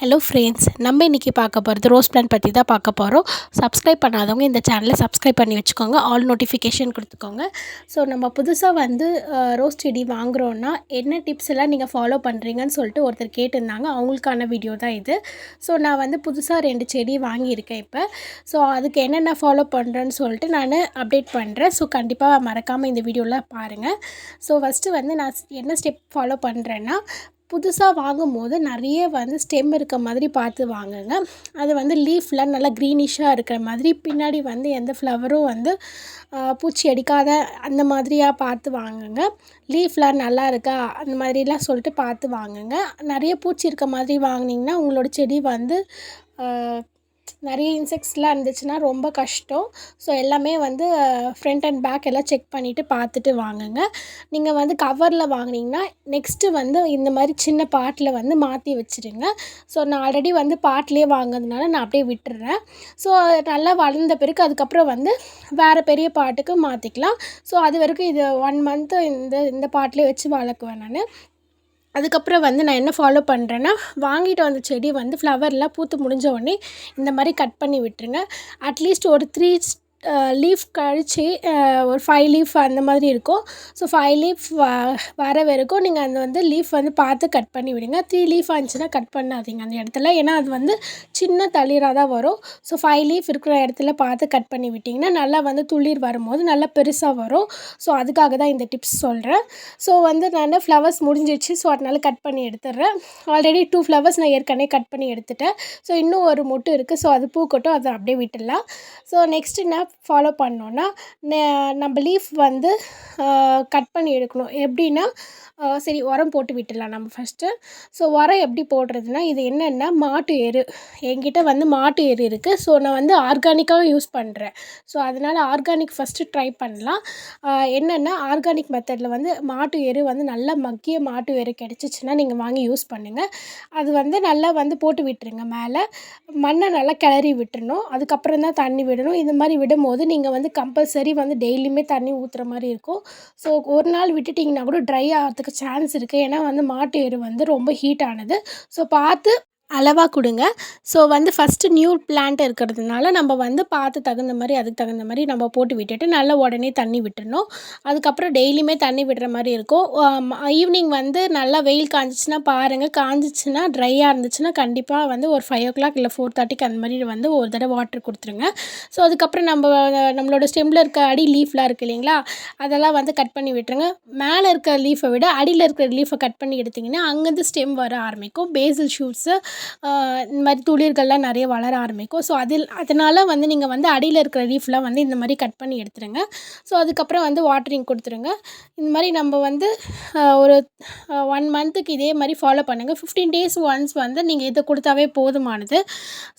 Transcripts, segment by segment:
Hello friends நம்ம இன்றைக்கி பார்க்க போகிறது ரோஸ் பிளான் பற்றி தான் பார்க்க போகிறோம் சப்ஸ்கிரைப் பண்ணாதவங்க இந்த சேனலை சப்ஸ்கிரைப் பண்ணி வச்சுக்கோங்க. ஆல் நோட்டிஃபிகேஷன் கொடுத்துக்கோங்க. ஸோ நம்ம புதுசாக வந்து ரோஸ் செடி வாங்குகிறோன்னா என்ன டிப்ஸ் எல்லாம் நீங்கள் ஃபாலோ பண்ணுறீங்கன்னு சொல்லிட்டு ஒருத்தர் கேட்டிருந்தாங்க. அவங்களுக்கான வீடியோ தான் இது. ஸோ நான் வந்து புதுசாக ரெண்டு செடி வாங்கியிருக்கேன் இப்போ. ஸோ அதுக்கு என்னென்ன ஃபாலோ பண்ணுறேன்னு சொல்லிட்டு நான் அப்டேட் பண்ணுறேன் ஸோ கண்டிப்பாக மறக்காமல் இந்த வீடியோவில் பாருங்கள் ஸோ ஃபஸ்ட்டு வந்து நான் என்ன ஸ்டெப் ஃபாலோ பண்ணுறேன்னா புதுசாக வாங்கும்போது நிறைய வந்து ஸ்டெம் இருக்க மாதிரி பார்த்து வாங்குங்க. அது வந்து லீஃப்லாம் நல்லா க்ரீனிஷாக இருக்கிற மாதிரி பின்னாடி வந்து எந்த ஃப்ளவரும் வந்து பூச்சி அடிக்காத அந்த மாதிரியாக பார்த்து வாங்குங்க. லீஃப்லாம் நல்லா இருக்கா? அந்த மாதிரிலாம் சொல்லிட்டு பார்த்து வாங்குங்க. நிறைய பூச்சி இருக்க மாதிரி வாங்கினீங்கன்னா உங்களோட செடி வந்து நிறைய இன்செக்ட்ஸ்லாம் இருந்துச்சுன்னா ரொம்ப கஷ்டம். ஸோ எல்லாமே வந்து ஃப்ரண்ட் அண்ட் பேக் எல்லாம் செக் பண்ணிவிட்டு பார்த்துட்டு வாங்குங்க. நீங்கள் வந்து கவரில் வாங்கினீங்கன்னா நெக்ஸ்ட்டு வந்து இந்த மாதிரி சின்ன பாட்டில் வந்து மாற்றி வச்சுருங்க. ஸோ நான் ஆல்ரெடி வந்து பாட்டிலே வாங்கினதுனால நான் அப்படியே விட்டுறேன். ஸோ நல்லா வளர்ந்த பிறகு அதுக்கப்புறம் வந்து வேறு பெரிய பாட்டுக்கு மாற்றிக்கலாம் ஸோ அது வரைக்கும் இது ஒன் மந்த்து இந்த இந்த பாட்டிலே வச்சு வளர்க்குவேன் நான். அதுக்கப்புறம் வந்து நான் என்ன ஃபாலோ பண்ணுறேன்னா வாங்கிட்டு வந்த செடி வந்து ஃப்ளவர்லாம் பூத்து முடிஞ்ச உடனே இந்த மாதிரி கட் பண்ணி விட்டுருங்க. அட்லீஸ்ட் ஒரு த்ரீ லீஃப் கழித்து ஒரு ஃபைவ் லீஃப் அந்த மாதிரி இருக்கும். ஸோ ஃபைவ் லீஃப் வ வர வரைக்கும் நீங்கள் அந்த வந்து லீஃப் வந்து பார்த்து கட் பண்ணி விடுங்க. த்ரீ லீஃப் இருந்துச்சுன்னா கட் பண்ணாதீங்க அந்த இடத்துல. ஏன்னா அது வந்து சின்ன தளிராக தான் வரும். ஸோ ஃபைவ் லீஃப் இருக்கிற இடத்துல பார்த்து கட் பண்ணி விட்டிங்கன்னா நல்லா வந்து துளிர் வரும்போது நல்லா பெருசாக வரும். ஸோ அதுக்காக தான் இந்த டிப்ஸ் சொல்கிறேன் ஸோ வந்து நான் ஃப்ளவர்ஸ் முடிஞ்சிச்சு. ஸோ அதனால் கட் பண்ணி எடுத்துடுறேன். ஆல்ரெடி டூ ஃப்ளவர்ஸ் நான் ஏற்கனவே கட் பண்ணி எடுத்துட்டேன். ஸோ இன்னும் ஒரு மொட்டு இருக்குது ஸோ அது பூக்கட்டும். அதை அப்படியே விட்டுடலாம். ஸோ நெக்ஸ்ட் என்ன? ஃபாலோ பண்ணோன்னா நம்ம லீஃப் வந்து கட் பண்ணி எடுக்கணும். எப்படின்னா சரி உரம் போட்டு விட்டுடலாம் நம்ம ஃபஸ்ட்டு ஸோ உரம் எப்படி போடுறதுனா இது என்னென்னா மாட்டு எரு. என்கிட்ட வந்து மாட்டு எரு இருக்குது ஸோ நான் வந்து ஆர்கானிக்காக யூஸ் பண்ணுறேன் ஸோ அதனால் ஆர்கானிக் ஃபஸ்ட்டு ட்ரை பண்ணலாம். என்னென்னா ஆர்கானிக் மெத்தடில் வந்து மாட்டு எரு வந்து நல்லா மக்கிய மாட்டு எரு கிடச்சிச்சின்னா நீங்கள் வாங்கி யூஸ் பண்ணுங்கள் அது வந்து நல்லா வந்து போட்டு விட்டுருங்க மேலே. மண்ணை நல்லா கிளறி விட்டுறணும். அதுக்கப்புறம் தான் தண்ணி விடணும். இந்த மாதிரி போது நீங்கள் வந்து கம்பல்சரி வந்து டெய்லியுமே தண்ணி ஊற்றுற மாதிரி இருக்கும். ஸோ ஒரு நாள் விட்டுட்டிங்கன்னா கூட ட்ரை ஆகிறதுக்கு சான்ஸ் இருக்குது ஏன்னா வந்து மாட்டு எரு வந்து ரொம்ப ஹீட் ஆனது. ஸோ பார்த்து அளவாக கொடுங்க. ஸோ வந்து ஃபஸ்ட்டு நியூ பிளான்ட் இருக்கிறதுனால நம்ம வந்து பார்த்து தகுந்த மாதிரி அதுக்கு தகுந்த மாதிரி நம்ம போட்டு விட்டுட்டு நல்லா உடனே தண்ணி விட்டுடணும் அதுக்கப்புறம் டெய்லியுமே தண்ணி விடுற மாதிரி இருக்கும். ஈவினிங் வந்து நல்லா வெயில் காஞ்சிச்சுன்னா பாருங்கள் காஞ்சிச்சுன்னா ட்ரையாக இருந்துச்சுன்னா கண்டிப்பாக வந்து ஒரு ஃபைவ் ஓ கிளாக் இல்லை ஃபோர் தேர்ட்டிக்கு அந்த மாதிரி வந்து ஒரு தடவை வாட்டர் கொடுத்துருங்க. ஸோ அதுக்கப்புறம் நம்ம நம்மளோட ஸ்டெம்மில் இருக்க அடி லீஃப்லாம் இருக்குது இல்லைங்களா? அதெல்லாம் வந்து கட் பண்ணி விட்டுருங்க. மேலே இருக்க லீஃபை விட அடியில் இருக்கிற லீஃபை கட் பண்ணி எடுத்திங்கன்னா அங்கேருந்து ஸ்டெம் வர ஆரம்பிக்கும். பேசில் ஷூட்ஸு இந்த மாதிரி துளிர்கள்லாம் நிறைய வளர ஆரம்பிக்கும். ஸோ அதில் அதனால் வந்து நீங்கள் வந்து அடியில் இருக்கிற லீஃப்லாம் வந்து இந்த மாதிரி கட் பண்ணி எடுத்துருங்க. ஸோ அதுக்கப்புறம் வந்து வாட்டரிங் கொடுத்துருங்க. இந்த மாதிரி நம்ம வந்து ஒரு ஒன் மந்த்துக்கு இதே மாதிரி ஃபாலோ பண்ணுங்கள் ஃபிஃப்டீன் டேஸ் ஒன்ஸ் வந்து நீங்கள் இதை கொடுத்தாவே போதுமானது.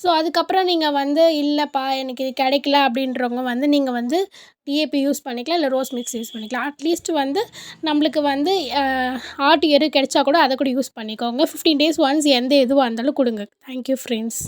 ஸோ அதுக்கப்புறம் நீங்கள் வந்து இல்லைப்பா எனக்கு இது கிடைக்கல அப்படின்றவங்க வந்து நீங்கள் வந்து டிஏபி யூஸ் பண்ணிக்கலாம் இல்லை ரோஸ் மிக்ஸ் யூஸ் பண்ணிக்கலாம். அட்லீஸ்ட் வந்து நம்மளுக்கு வந்து ஆட்டு எரு கிடைச்சா கூட அதை கூட யூஸ் பண்ணிக்கோங்க. ஃபிஃப்டீன் டேஸ் ஒன்ஸ் எந்த எதுவாக இருந்தாலும் கொடுங்க. Thank you friends